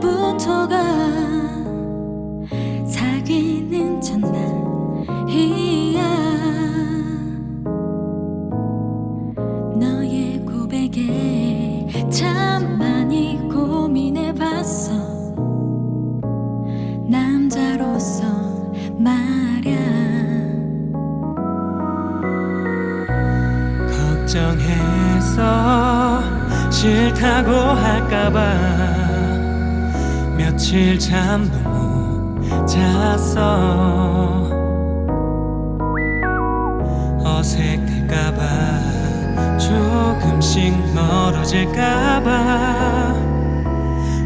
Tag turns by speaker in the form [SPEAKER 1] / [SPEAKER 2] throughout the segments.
[SPEAKER 1] 부터가 사귀는 첫날이야. 너의 고백에 참 많이 고민해봤어. 남자로서 말야.
[SPEAKER 2] 걱정했어 싫다고 할까봐 며칠 잠도 못 잤어. 어색할까봐 조금씩 멀어질까봐.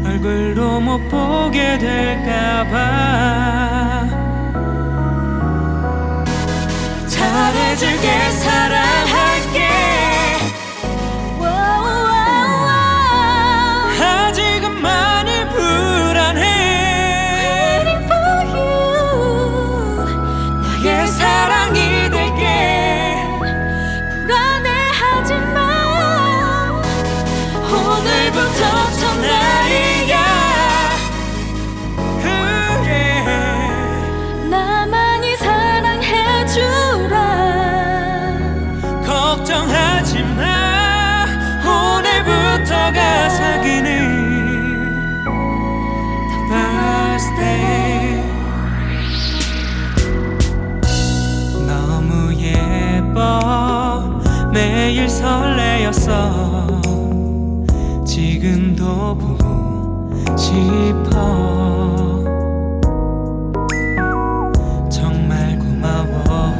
[SPEAKER 2] 얼굴도 못 보게 될까봐. 잘해줄게 사랑할게 매일 설레었어 지금도 보고 싶어. 정말 고마워.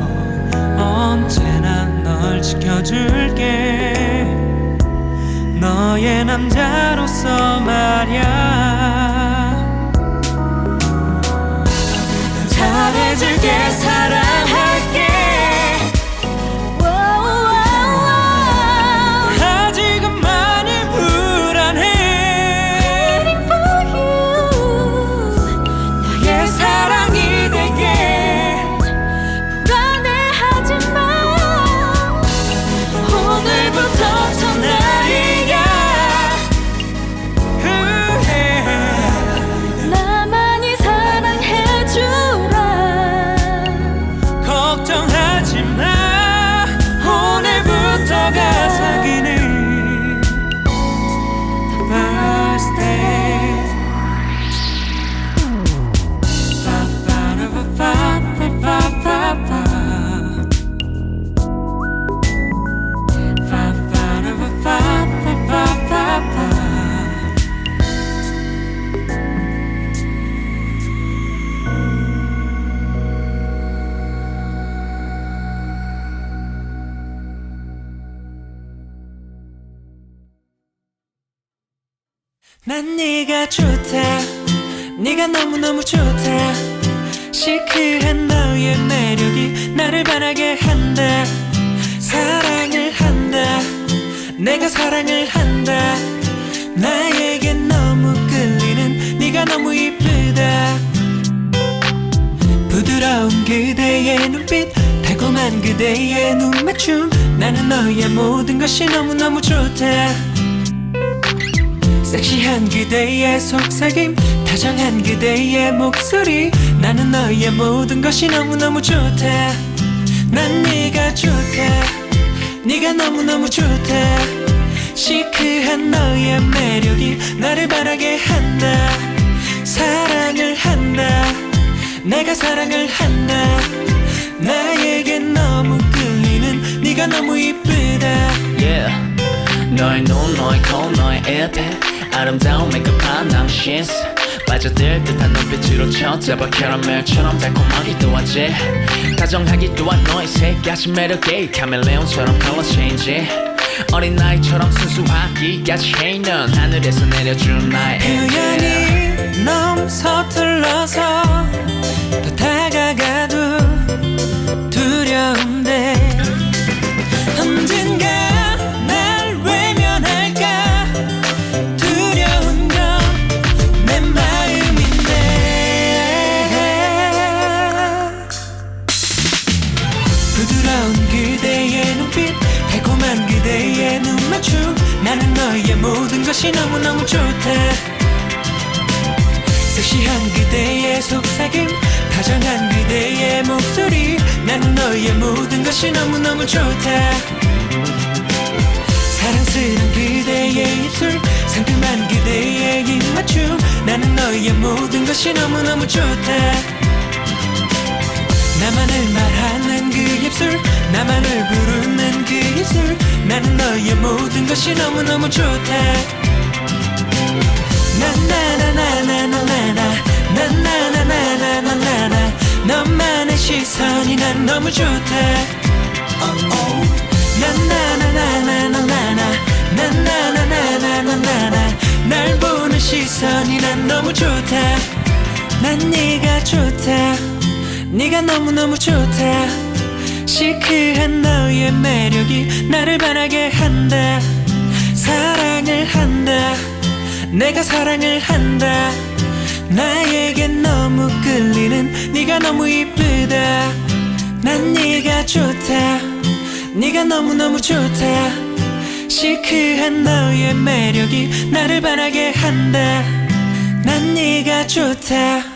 [SPEAKER 2] 언제나 널 지켜줄게. 너의 남자로서 말야 난 네가 좋다 네가 너무너무 좋다 시크한 너의 매력이 나를 반하게 한다. 사랑을 한다. 내가 사랑을 한다. 나에게 너무 끌리는 네가 너무 이쁘다. 부드러운 그대의 눈빛 달콤한 그대의 눈맞춤. 나는 너의 모든 것이 너무너무 좋다 섹시한 그대의 속삭임 다정한 그대의 목소리. 나는 너의 모든 것이 너무너무 좋다 난 네가 좋다 네가 너무너무 좋다 시크한 너의 매력이 나를 바라게 한다. 사랑을 한다. 내가 사랑을 한다. 나에게 너무 끌리는 네가 너무 이쁘다.
[SPEAKER 3] Yeah 너의 눈 너의 코 너의 에어패 아름다운 메이크업한 당신 빠져들 듯한 눈빛으로 쳐잡아 캐러멜처럼 달콤하기도 하지. 다정하기도 한 너의 색까지 매력에 카멜레온처럼 컬러 체인지 어린아이처럼 순수하기까지 해넌 하늘에서 내려준 나의
[SPEAKER 2] 표현이 너무 서툴러서 더 다가가도 두려운 나는 너의 모든 것이 너무너무 좋다 섹시한 그대의 속삭임 다정한 그대의 목소리. 나는 너의 모든 것이 너무너무 좋다 사랑스런 그대의 입술 상큼한 그대의 입맞춤. 나는 너의 모든 것이 너무너무 좋다 나만을 말하는 그 입술 나만을 부르는 그 입술. 나는 너의 모든 것이 너무너무 좋다 나나나나나나나나 나나나나나나나 너만의 시선이 난 너무 좋다 나나나나나나 나 나나나나나나나 날 보는 시선이 난 너무 좋다 난 네가 좋다 네가 너무너무 좋다 매력이 나를 반하게 한다. 사랑을 한다. 내가 사랑을 한다. 나에게 너무 끌리는 네가 너무 이쁘다. 난 네가 좋다. 네가 너무너무 좋다. 시크한 너의 매력이 나를 반하게 한다. 난 네가 좋다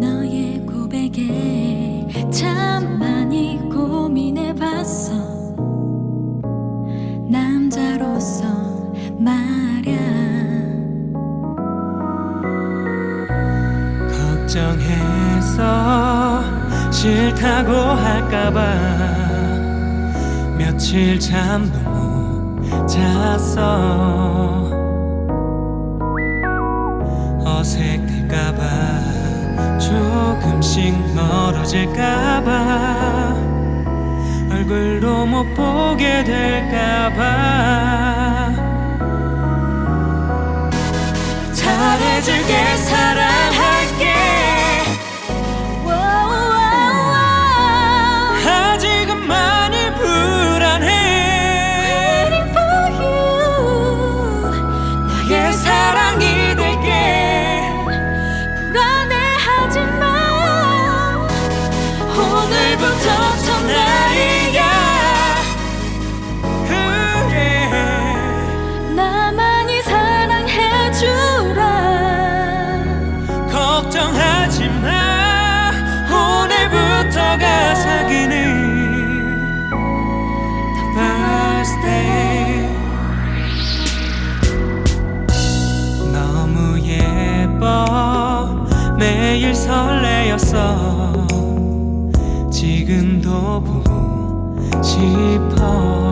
[SPEAKER 1] 너의 고백에 참 많이 고민해봤어. 남자로서 말야.
[SPEAKER 2] 걱정했어 싫다고 할까봐 며칠 잠도 못 잤어. 어색할까봐 조금씩 멀어질까봐 얼굴도 못 보게 될까봐. 잘해줄게 사랑 不气泡。